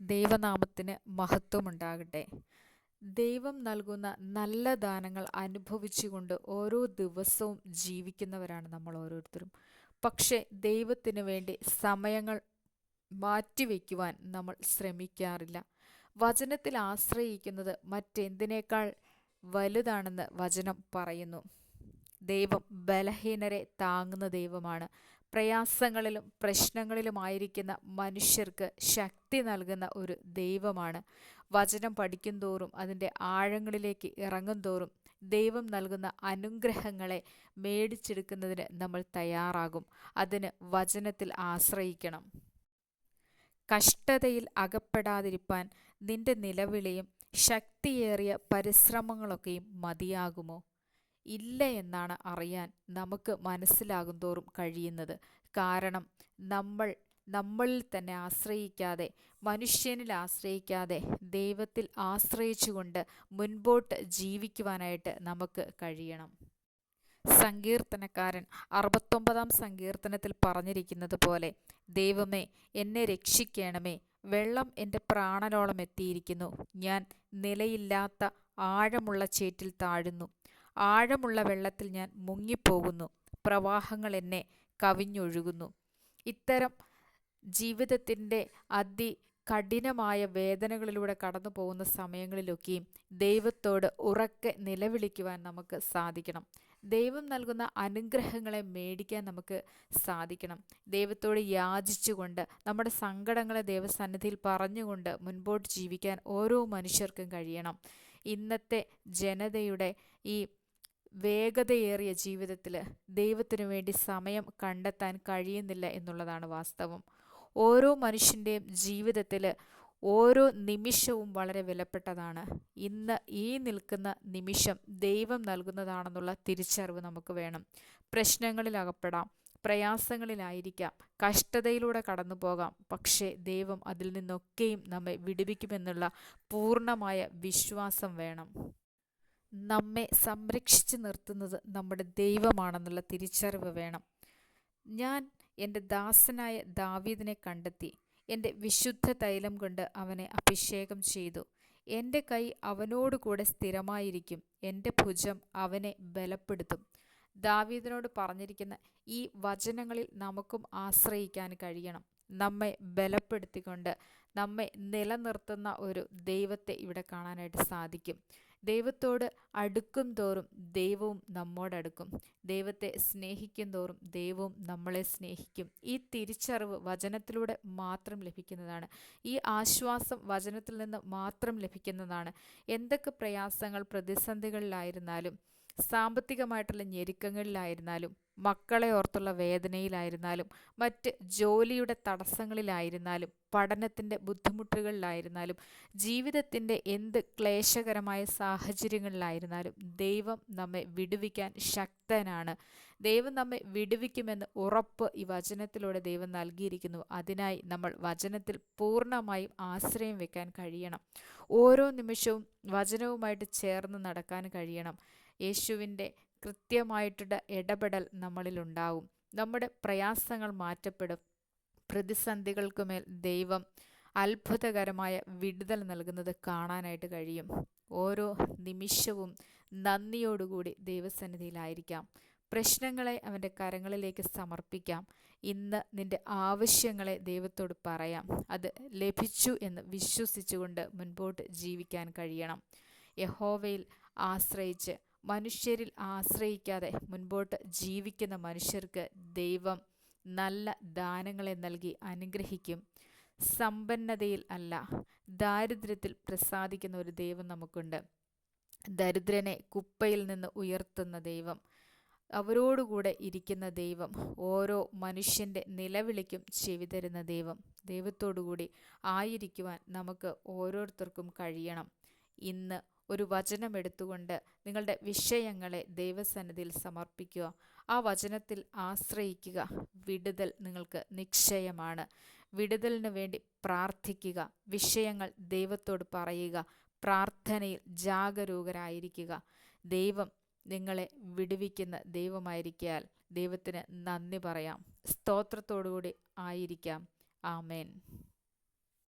ദൈവനാമത്തിന് മഹത്വമുണ്ടാകട്ടെ. ദൈവം നൽകുന്ന നല്ല ദാനങ്ങൾ അനുഭവിച്ചുകൊണ്ട് ഓരോ ദിവസവും ജീവിക്കുന്നവരാണ് നമ്മൾ ഓരോരുത്തരും. പക്ഷേ ദൈവത്തിന് വേണ്ടി സമയങ്ങൾ മാറ്റിവെക്കുവാൻ നമ്മൾ ശ്രമിക്കാറില്ല. വചനത്തിൽ ആശ്രയിക്കുന്നത് മറ്റെന്തിനേക്കാൾ വലുതാണെന്ന് വചനം പറയുന്നു. ദൈവം ബലഹീനരെ താങ്ങുന്ന ദൈവമാണ്. പ്രയാസങ്ങളിലും പ്രശ്നങ്ങളിലുമായിരിക്കുന്ന മനുഷ്യർക്ക് ശക്തി നൽകുന്ന ഒരു ദൈവമാണ്. വചനം പഠിക്കും തോറും അതിന്റെ ആഴങ്ങളിലേക്ക് ഇറങ്ങും തോറും ദൈവം നൽകുന്ന അനുഗ്രഹങ്ങളെ മേടിച്ചെടുക്കുന്നതിന് നമ്മൾ തയ്യാറാകും. അതിന് വചനത്തിൽ ആശ്രയിക്കണം. കഷ്ടതയിൽ അകപ്പെടാതിരിപ്പാൻ നിന്റെ നിലവിളിയും ശക്തിയേറിയ പരിശ്രമങ്ങളൊക്കെയും മതിയാകുമോ? ഇല്ല എന്നാണ് അറിയാൻ നമുക്ക് മനസ്സിലാകും തോറും കഴിയുന്നത്. കാരണം നമ്മൾ നമ്മളിൽ തന്നെ ആശ്രയിക്കാതെ മനുഷ്യനിൽ ആശ്രയിക്കാതെ ദൈവത്തിൽ ആശ്രയിച്ചുകൊണ്ട് മുൻപോട്ട് ജീവിക്കുവാനായിട്ട് നമുക്ക് കഴിയണം. സങ്കീർത്തനക്കാരൻ അറുപത്തൊമ്പതാം സങ്കീർത്തനത്തിൽ പറഞ്ഞിരിക്കുന്നത് പോലെ ദൈവമേ എന്നെ രക്ഷിക്കണമേ. വെള്ളം എന്റെ പ്രാണനോളം എത്തിയിരിക്കുന്നു. ഞാൻ നിലയില്ലാത്ത ആഴമുള്ള ചേറ്റിൽ താഴുന്നു. ആഴമുള്ള വെള്ളത്തിൽ ഞാൻ മുങ്ങിപ്പോകുന്നു. പ്രവാഹങ്ങൾ എന്നെ കവിഞ്ഞൊഴുകുന്നു. ഇത്തരം ജീവിതത്തിന്റെ അതി കഠിനമായ വേദനകളിലൂടെ കടന്നു പോകുന്ന സമയങ്ങളിലൊക്കെയും ദൈവത്തോട് ഉറക്കെ നിലവിളിക്കുവാൻ നമുക്ക് സാധിക്കണം. ദൈവം നൽകുന്ന അനുഗ്രഹങ്ങളെ മേടിക്കാൻ നമുക്ക് സാധിക്കണം. ദൈവത്തോട് യാചിച്ചുകൊണ്ട് നമ്മുടെ സങ്കടങ്ങളെ ദൈവസന്നിധിയിൽ പറഞ്ഞുകൊണ്ട് മുൻപോട്ട് ജീവിക്കാൻ ഓരോ മനുഷ്യർക്കും കഴിയണം. ഇന്നത്തെ ജനതയുടെ ഈ വേഗതയേറിയ ജീവിതത്തിൽ ദൈവത്തിനു വേണ്ടി സമയം കണ്ടെത്താൻ കഴിയുന്നില്ല എന്നുള്ളതാണ് വാസ്തവം. ഓരോ മനുഷ്യന്റെയും ജീവിതത്തിൽ ഓരോ നിമിഷവും വളരെ വിലപ്പെട്ടതാണ്. ഇന്ന് ഈ നിൽക്കുന്ന നിമിഷം ദൈവം നൽകുന്നതാണെന്നുള്ള തിരിച്ചറിവ് നമുക്ക് വേണം. പ്രശ്നങ്ങളിൽ അകപ്പെടാം പ്രയാസങ്ങളിലായിരിക്കാം കഷ്ടതയിലൂടെ കടന്നു പോകാം പക്ഷേ ദൈവം അതിൽ നിന്നൊക്കെയും നമ്മെ വിടുവിക്കുമെന്നുള്ള പൂർണമായ വിശ്വാസം വേണം. നമ്മെ സംരക്ഷിച്ചു നിർത്തുന്നത് നമ്മുടെ ദൈവമാണെന്നുള്ള തിരിച്ചറിവ് വേണം. ഞാൻ എന്റെ ദാസനായ ദാവീദിനെ കണ്ടെത്തി. എന്റെ വിശുദ്ധ തൈലം കൊണ്ട് അവനെ അഭിഷേകം ചെയ്തു. എന്റെ കൈ അവനോടുകൂടെ സ്ഥിരമായിരിക്കും. എന്റെ ഭുജം അവനെ ബലപ്പെടുത്തും. ദാവീദിനോട് പറഞ്ഞിരിക്കുന്ന ഈ വചനങ്ങളിൽ നമുക്കും ആശ്രയിക്കാൻ കഴിയണം. നമ്മെ ബലപ്പെടുത്തിക്കൊണ്ട് നമ്മെ നിലനിർത്തുന്ന ഒരു ദൈവത്തെ ഇവിടെ കാണാനായിട്ട് സാധിക്കും. ദൈവത്തോട് അടുക്കും തോറും ദൈവവും നമ്മോടടുക്കും ദൈവത്തെ സ്നേഹിക്കും തോറും ദൈവവും നമ്മളെ സ്നേഹിക്കും. ഈ തിരിച്ചറിവ് വചനത്തിലൂടെ മാത്രം ലഭിക്കുന്നതാണ്. ഈ ആശ്വാസം വചനത്തിൽ നിന്ന് മാത്രം ലഭിക്കുന്നതാണ്. എന്തൊക്കെ പ്രയാസങ്ങൾ പ്രതിസന്ധികളിലായിരുന്നാലും സാമ്പത്തികമായിട്ടുള്ള ഞെരുക്കങ്ങളിലായിരുന്നാലും മക്കളെ ഓർത്തുള്ള വേദനയിലായിരുന്നാലും മറ്റ് ജോലിയുടെ തടസ്സങ്ങളിലായിരുന്നാലും പഠനത്തിന്റെ ബുദ്ധിമുട്ടുകളിലായിരുന്നാലും ജീവിതത്തിന്റെ എന്ത് ക്ലേശകരമായ സാഹചര്യങ്ങളിലായിരുന്നാലും ദൈവം നമ്മെ വിടുവിക്കാൻ ശക്തനാണ്. ദൈവം നമ്മെ വിടുവിക്കുമെന്ന് ഉറപ്പ് ഈ വചനത്തിലൂടെ ദൈവം നൽകിയിരിക്കുന്നു. അതിനായി നമ്മൾ വചനത്തിൽ പൂർണമായും ആശ്രയം വെക്കാൻ കഴിയണം. ഓരോ നിമിഷവും വചനവുമായിട്ട് ചേർന്ന് നടക്കാൻ കഴിയണം. യേശുവിന്റെ കൃത്യമായിട്ടുള്ള ഇടപെടൽ നമ്മളിലുണ്ടാവും. നമ്മുടെ പ്രയാസങ്ങൾ മാറ്റപ്പെടും. പ്രതിസന്ധികൾക്കുമേൽ ദൈവം അത്ഭുതകരമായ വിടുതൽ നൽകുന്നത് കാണാനായിട്ട് കഴിയും. ഓരോ നിമിഷവും നന്ദിയോടുകൂടി ദൈവസന്നിധിയിലായിരിക്കാം. പ്രശ്നങ്ങളെ അവന്റെ കരങ്ങളിലേക്ക് സമർപ്പിക്കാം. ഇന്ന് നിന്റെ ആവശ്യങ്ങളെ ദൈവത്തോട് പറയാം. അത് ലഭിച്ചു എന്ന് വിശ്വസിച്ചുകൊണ്ട് മുൻപോട്ട് ജീവിക്കാൻ കഴിയണം. യഹോവയിൽ ആശ്രയിച്ച് മനുഷ്യരിൽ ആശ്രയിക്കാതെ മുൻപോട്ട് ജീവിക്കുന്ന മനുഷ്യർക്ക് ദൈവം നല്ല ദാനങ്ങളെ നൽകി അനുഗ്രഹിക്കും. സമ്പന്നതയിൽ അല്ല ദാരിദ്ര്യത്തിൽ പ്രസാദിക്കുന്ന ഒരു ദൈവം നമുക്കുണ്ട്. ദരിദ്രനെ കുപ്പയിൽ നിന്ന് ഉയർത്തുന്ന ദൈവം അവരോടുകൂടെ ഇരിക്കുന്ന ദൈവം ഓരോ മനുഷ്യന്റെ നിലവിളിക്കും ചെവി തരുന്ന ദൈവം. ദൈവത്തോടുകൂടി ആയിരിക്കുവാൻ നമുക്ക് ഓരോരുത്തർക്കും കഴിയണം. ഇന്ന് ഒരു വചനം എടുത്തുകൊണ്ട് നിങ്ങളുടെ വിഷയങ്ങളെ ദൈവസന്നിധിയിൽ സമർപ്പിക്കുക. ആ വചനത്തിൽ ആശ്രയിക്കുക. വിടുതൽ നിങ്ങൾക്ക് നിശ്ചയമാണ്. വിടുതലിന് വേണ്ടി പ്രാർത്ഥിക്കുക. വിഷയങ്ങൾ ദൈവത്തോട് പറയുക. പ്രാർത്ഥനയിൽ ജാഗരൂകരായിരിക്കുക. ദൈവം നിങ്ങളെ വിടുവിക്കുന്ന ദൈവമായിരിക്കാൽ ദൈവത്തിന് നന്ദി പറയാം. സ്തോത്രത്തോടുകൂടി ആയിരിക്കാം. ആമേൻ.